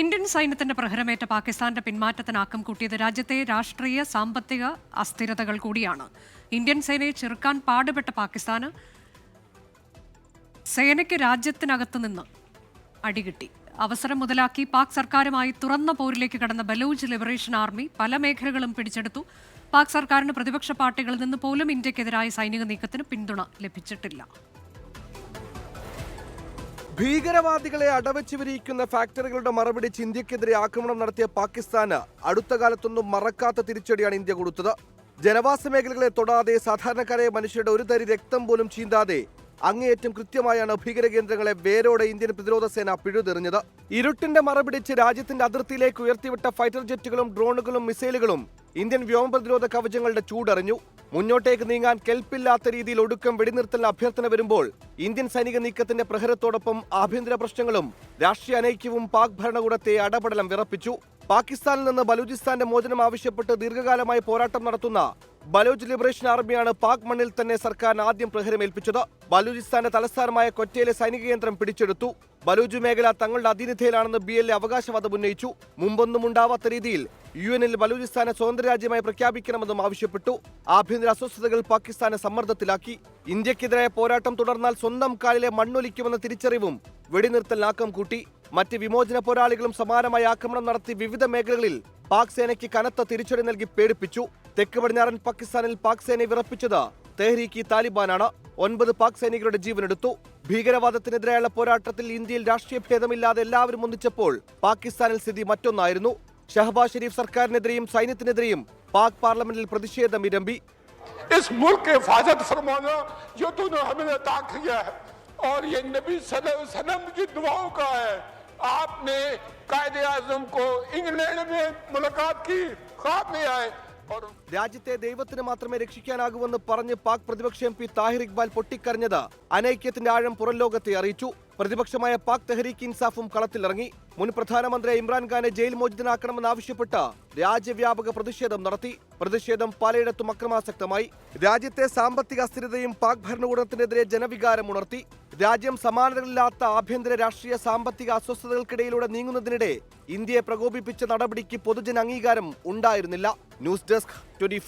Indian സൈന്യത്തിന്റെ പ്രഹരമേറ്റ പാകിസ്ഥാന്റെ പിന്മാറ്റത്തിന് ആക്കം കൂട്ടിയത് രാജ്യത്തെ രാഷ്ട്രീയ സാമ്പത്തിക അസ്ഥിരതകൾ കൂടിയാണ്. ഇന്ത്യൻ സേനയെ ചെറുക്കാൻ പാടുപെട്ട പാകിസ്ഥാന് സേനയ്ക്ക് രാജ്യത്തിനകത്ത് നിന്ന് അടികിട്ടി. അവസരം മുതലാക്കി പാക് സർക്കാരുമായി തുറന്ന പോരിലേക്ക് കടന്ന ബലൂച്ച് ലിബറേഷൻ ആർമി പല മേഖലകളും പിടിച്ചെടുത്തു. പാക് സർക്കാരിന് പ്രതിപക്ഷ പാർട്ടികളിൽ നിന്ന് പോലും ഇന്ത്യക്കെതിരായ സൈനിക നീക്കത്തിന് പിന്തുണ ലഭിച്ചിട്ടില്ല. ഭീകരവാദികളെ അടവച്ചു വിരിയിക്കുന്ന ഫാക്ടറികളുടെ മറുപടിച്ച് ഇന്ത്യക്കെതിരെ ആക്രമണം നടത്തിയ പാകിസ്ഥാന് അടുത്ത കാലത്തൊന്നും മറക്കാത്ത തിരിച്ചടിയാണ് ഇന്ത്യ കൊടുത്തത്. ജനവാസ മേഖലകളെ തൊടാതെ സാധാരണക്കാരായ മനുഷ്യരുടെ ഒരു തരി രക്തം പോലും ചീന്താതെ അങ്ങേയറ്റം കൃത്യമായാണ് ഭീകര കേന്ദ്രങ്ങളെ വേരോടെ ഇന്ത്യൻ പ്രതിരോധ സേന പിഴുതെറിഞ്ഞത്. ഇരുട്ടിന്റെ മറപിടിച്ച് രാജ്യത്തിന്റെ അതിർത്തിയിലേക്ക് ഉയർത്തിവിട്ട ഫൈറ്റർ ജെറ്റുകളും ഡ്രോണുകളും മിസൈലുകളും ഇന്ത്യൻ വ്യോമ പ്രതിരോധ കവചങ്ങളുടെ ചൂടറിഞ്ഞു. മുന്നോട്ടേക്ക് നീങ്ങാൻ കെൽപ്പില്ലാത്ത രീതിയിൽ ഒടുക്കം വെടിനിർത്തലിന് അഭ്യർത്ഥന വരുമ്പോൾ ഇന്ത്യൻ സൈനിക നീക്കത്തിന്റെ പ്രഹരത്തോടൊപ്പം ആഭ്യന്തര പ്രശ്നങ്ങളും രാഷ്ട്രീയ അനൈക്യവും പാക് ഭരണകൂടത്തെ അടപടലം വിറപ്പിച്ചു. പാകിസ്ഥാനിൽ നിന്ന് ബലൂചിസ്ഥാന്റെ മോചനം ആവശ്യപ്പെട്ട് ദീർഘകാലമായി പോരാട്ടം നടത്തുന്ന ബലോജ് ലിബറേഷൻ ആർമിയാണ് പാക് മണ്ണിൽ തന്നെ സർക്കാർ ആദ്യം പ്രഹരമേൽപ്പിച്ചത്. ബലൂചിസ്ഥാന്റെ തലസ്ഥാനമായ കൊറ്റയിലെ സൈനിക കേന്ദ്രം പിടിച്ചെടുത്തു. ബലൂജ് മേഖല തങ്ങളുടെ അധീനതയിലാണെന്ന് ബി എൽ അവകാശവാദം ഉന്നയിച്ചു. മുമ്പൊന്നും ഉണ്ടാവാത്ത രീതിയിൽ യു എനിൽ ബലൂചിസ്ഥാനെ സ്വതന്ത്ര രാജ്യമായി പ്രഖ്യാപിക്കണമെന്നും ആവശ്യപ്പെട്ടു. ആഭ്യന്തര അസ്വസ്ഥതകൾ പാകിസ്ഥാനെ സമ്മർദ്ദത്തിലാക്കി. ഇന്ത്യക്കെതിരായ പോരാട്ടം തുടർന്നാൽ സ്വന്തം കാലിലെ മണ്ണൊലിക്കുമെന്ന തിരിച്ചറിവും വെടിനിർത്തലിനാക്കം കൂട്ടി. മറ്റ് വിമോചന പോരാളികളും സമാനമായി ആക്രമണം നടത്തി വിവിധ മേഖലകളിൽ പാക് സേനയ്ക്ക് കനത്ത തിരിച്ചടി നൽകി പേടിപ്പിച്ചു. തെക്ക് പടിഞ്ഞാറൻ പാകിസ്ഥാനിൽ പാക് സേനയെ വിറപ്പിച്ചത് തെഹ്രീക്ക് താലിബാനാണ്. ഒൻപത് പാക് സൈനികരുടെ ജീവനെടുത്തു. ഭീകരവാദത്തിനെതിരായുള്ള പോരാട്ടത്തിൽ ഇന്ത്യയിൽ രാഷ്ട്രീയ ഭേദമില്ലാതെ എല്ലാവരും ഒന്നിച്ചപ്പോൾ പാകിസ്ഥാനിൽ സ്ഥിതി മറ്റൊന്നായിരുന്നു. ഷഹബാസ് ഷെരീഫ് സർക്കാരിനെതിരെയും സൈന്യത്തിനെതിരെയും പാക് പാർലമെന്റിൽ പ്രതിഷേധം ഇരമ്പി इस मुल्क के हिफाजत फरमाना जो तूने हमें अता किया है और ये नबी सल्लल्लाहु अलैहि वसल्लम की दुआओं का है आपने कायदे आजम को इंग्लैंड में मुलाकात की ख्वाब में आए और രാജ്യത്തെ ദൈവത്തിന് മാത്രമേ രക്ഷിക്കാനാകൂവെന്ന് പറഞ്ഞ് പാക് പ്രതിപക്ഷ എം പി താഹിർ ഇക്ബാൽ പൊട്ടിക്കരഞ്ഞത് അനൈക്യത്തിന്റെ ആഴം പുറം ലോകത്തെ അറിയിച്ചു പ്രതിപക്ഷമായ പാക് തെഹരീക്ക് ഇൻസാഫും കളത്തിലിറങ്ങി. മുൻ പ്രധാനമന്ത്രി ഇമ്രാൻഖാനെ ജയിൽ മോചിതനാക്കണമെന്നാവശ്യപ്പെട്ട് രാജ്യവ്യാപക പ്രതിഷേധം നടത്തി. പ്രതിഷേധം പലയിടത്തും അക്രമാസക്തമായി. രാജ്യത്തെ സാമ്പത്തിക അസ്ഥിരതയും പാക് ഭരണകൂടത്തിനെതിരെ ജനവികാരം ഉണർത്തി. രാജ്യം സമാനതകളില്ലാത്ത ആഭ്യന്തര രാഷ്ട്രീയ സാമ്പത്തിക അസ്വസ്ഥതകൾക്കിടയിലൂടെ നീങ്ങുന്നതിനിടെ ഇന്ത്യയെ പ്രകോപിപ്പിച്ച നടപടിക്ക് പൊതുജന അംഗീകാരം ഉണ്ടായിരുന്നില്ല. News desk twenty